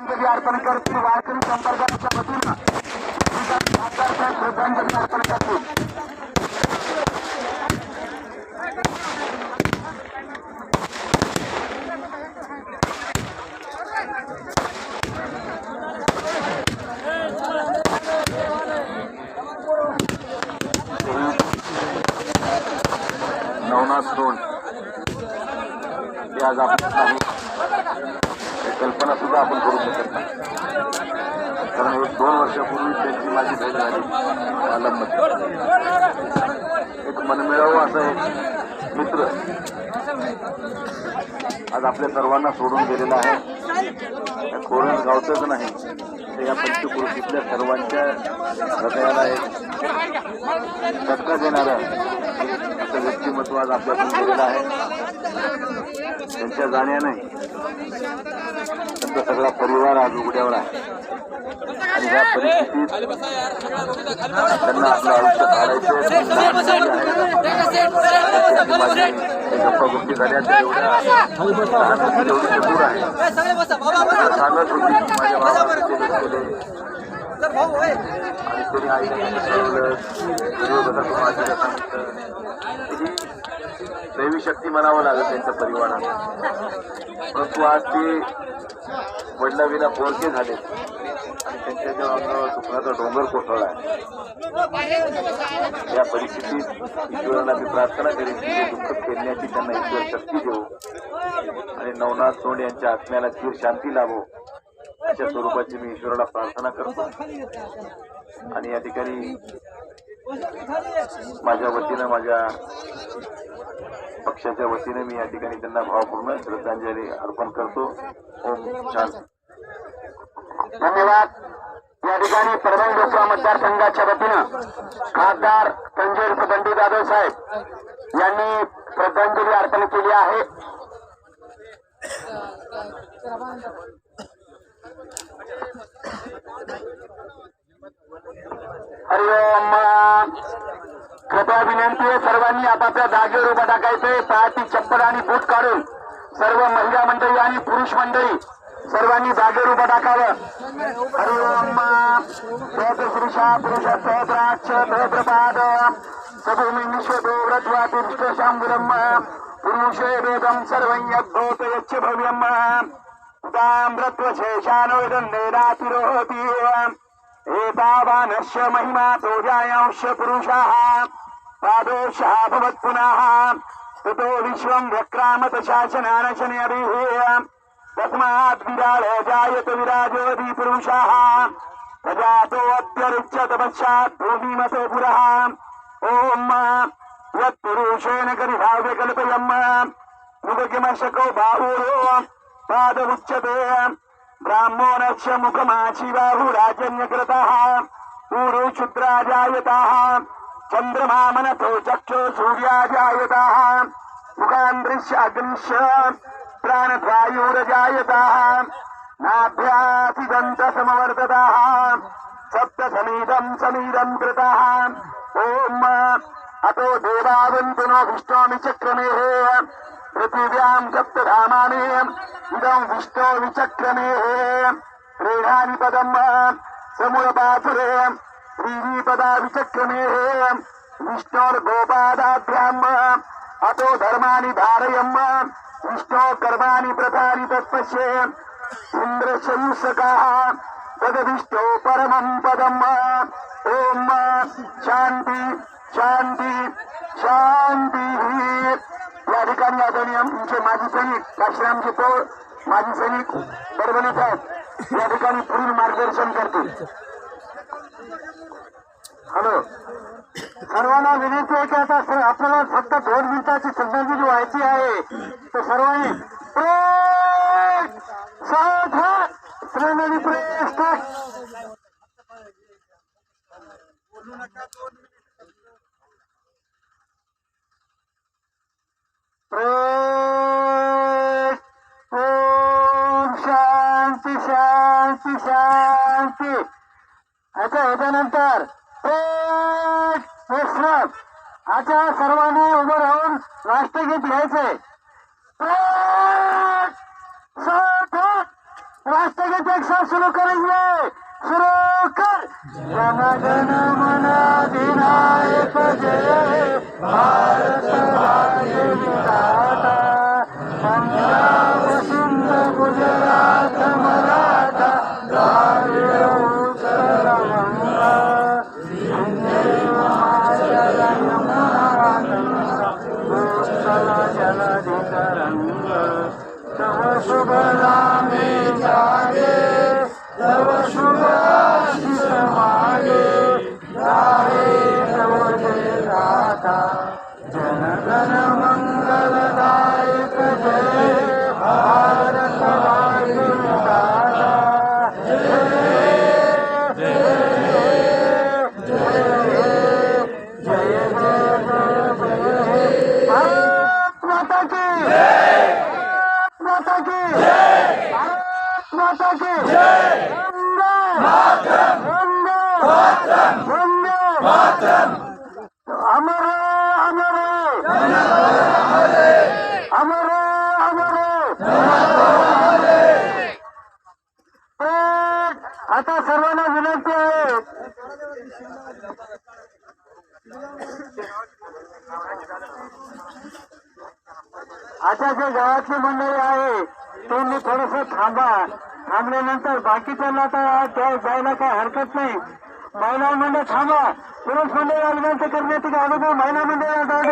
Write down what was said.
श्रद्धांजली अर्पण करतील वारकरी संपर्काच्या वतीनं खासदार साहेब श्रद्धांजली अर्पण करतील नवनाथ दोन हे आज आपण नाही हे कल्पना सुद्धा आपण करू शकत नाही. कारण एक दोन वर्षापूर्वी त्यांची माझी भेट झाली आलममध्ये एक मनमिळावं असं एक मित्र आज आपल्या सर्वांना सोडून गेलेला आहे. या कोरण गावचंच नाही तर या पंचकृषीतल्या सर्वांच्या हृदयाला एक धक्का देणारं असं व्यक्तिमत्व आज आपल्याकडून गेलेलं आहे. त्यांच्या जाण्याने त्यांचा सगळा परिवार आज उघड्यावर आहे. आणि या परिस्थितीत त्यांना आपलं आयुष्य काढायचं गप्पा गोष्टी झाल्या त्या एवढ्या एवढी चतुर आहे. सांगत होती माझ्या भावाने आणि तरी आईने सांगितलं विरोधकातून माझ्या सांगितलं दैवी शक्ती म्हणावं लागत त्यांच्या परिवाराला. परंतु आज ते वडिलाविना बोलके झाले. आणि त्यांच्या जेव्हा अंगावर डोंगर कोसळला. या परिस्थितीत ईश्वराला मी प्रार्थना करेन की हे दुःख खेळण्याची त्यांना ईश्वर शक्ती देऊ आणि नवनाथ सोंड यांच्या आत्म्याला चिर शांती लाभो. अशा स्वरूपाची मी ईश्वराला प्रार्थना करतो. आणि या ठिकाणी माझ्या वतीनं माझ्या पक्षाच्या वतीने मी या ठिकाणी त्यांना भावपूर्ण श्रद्धांजली अर्पण करतो. ओम शांती. धन्यवाद. या ठिकाणी परभणी लोकसभा मतदारसंघाच्या वतीनं खासदार संजय उर्फ बंडू जाधव साहेब यांनी श्रद्धांजली अर्पण केली आहे. हरिओम. कृपया विनंती आहे सर्वांनी आपापल्या जागेवर उभं टाकायचंय पायाची चप्पल आणि बूट काढून सर्व महिला मंडळी आणि पुरुष मंडळी सर्वांनी जागेवर उभं टाकावं. हरिओम श्रीषा पुरुष सहद्राक्ष सहद्रपाद सभूमी विश्वतो व्रतवातिष्ठ शांबुरम पुरुषे वेदम सर्वं यद्भूत यच्च भव्यम. उदाम्रत्व शेषानोदन्नेरातिरोहति एतावानस्य महिमा तोजायांश पुरुषाः. पादोषः भवत् पुनः ततो विश्वम् व्यक्रामत शासनानशनयभिः तस्मात् विराळ जायत विराजोऽधि पुरुषाः। प्रजातोऽत्यरुच्यत पश्चात् भूमिमतो पुरः। ॐ यत्पुरुषेण करिभाव्य कल्पयम् मुदकिमशको बाहुरो पाद उच्यते ब्राह्मणस्य मुखमाशी बाहुराजन्यकृतः ऊरु చంద్రమా మనతో చక్షో సూర్యాజాయత ముఖాంధ్రిశ్ అగ్నిశ ప్రాణవాయూరజాయత నాభ్యాసిదంత సమవర్తత సప్త సమీదం సమీదం కృత ఓం అతో దేవావంతు నో విష్ణోమి చక్రమే పృథివ్యాం సప్తధామాని ఇదం విష్ణో విచక్రమే రేణాని పదం సమురపాసురే त्रीणानि पदम् विष्णोर्गोपादाभ्याम् अतो धर्माणि धारयम् विष्णो कर्माणि प्रथानि तत्पश्ये इन्द्रशंसकाः तदविष्टो परमम् पदम् ॐ शान्ति शान्ति शान्तिः। या ठिकाणी आदरणीय आमचे माजी सैनिक काशीरामचे पोळ माजी सैनिक परभणीत आहेत या ठिकाणी पुढील मार्गदर्शन करतील। हॅलो. सर्वांना विनंती आहे की आता सर आपल्याला फक्त दोन मिनिटाची श्रद्धांजली व्हायची आहे. तर सर्वांनी प्रेम सावधान ओम शांती शांती शांती. आता ह्याच्यानंतर प्रेम विश्राम आता सर्वांनी उभं राहून राष्ट्रगीत घ्यायचंय राष्ट्रगीत एक सुरू शुरू करेंगे कर. जनगण मन विनायक जय. भारत भाग्य विधाता शुभ नामे जागे तव शुभ आशीष मागे राहे तव जय गाथा जन गण मंगलदायक जय भारत भाग्य विधाता जय जय जय जय भारत माता की भारत माता की भारत माता की वंदे वंदे अमर अमर। अमर अमर। आता सर्वांना विनंती आहे आता जे गावातली मंडळी आहे त्यांनी थोडस थांबा. थांबल्यानंतर बाकीच्यांना आता जायला काही हरकत नाही. महिला मंडळ थांबा पुरुष मंडळाला विनंती करण्यात की अगोदर महिला मंडळाला जाऊ द्या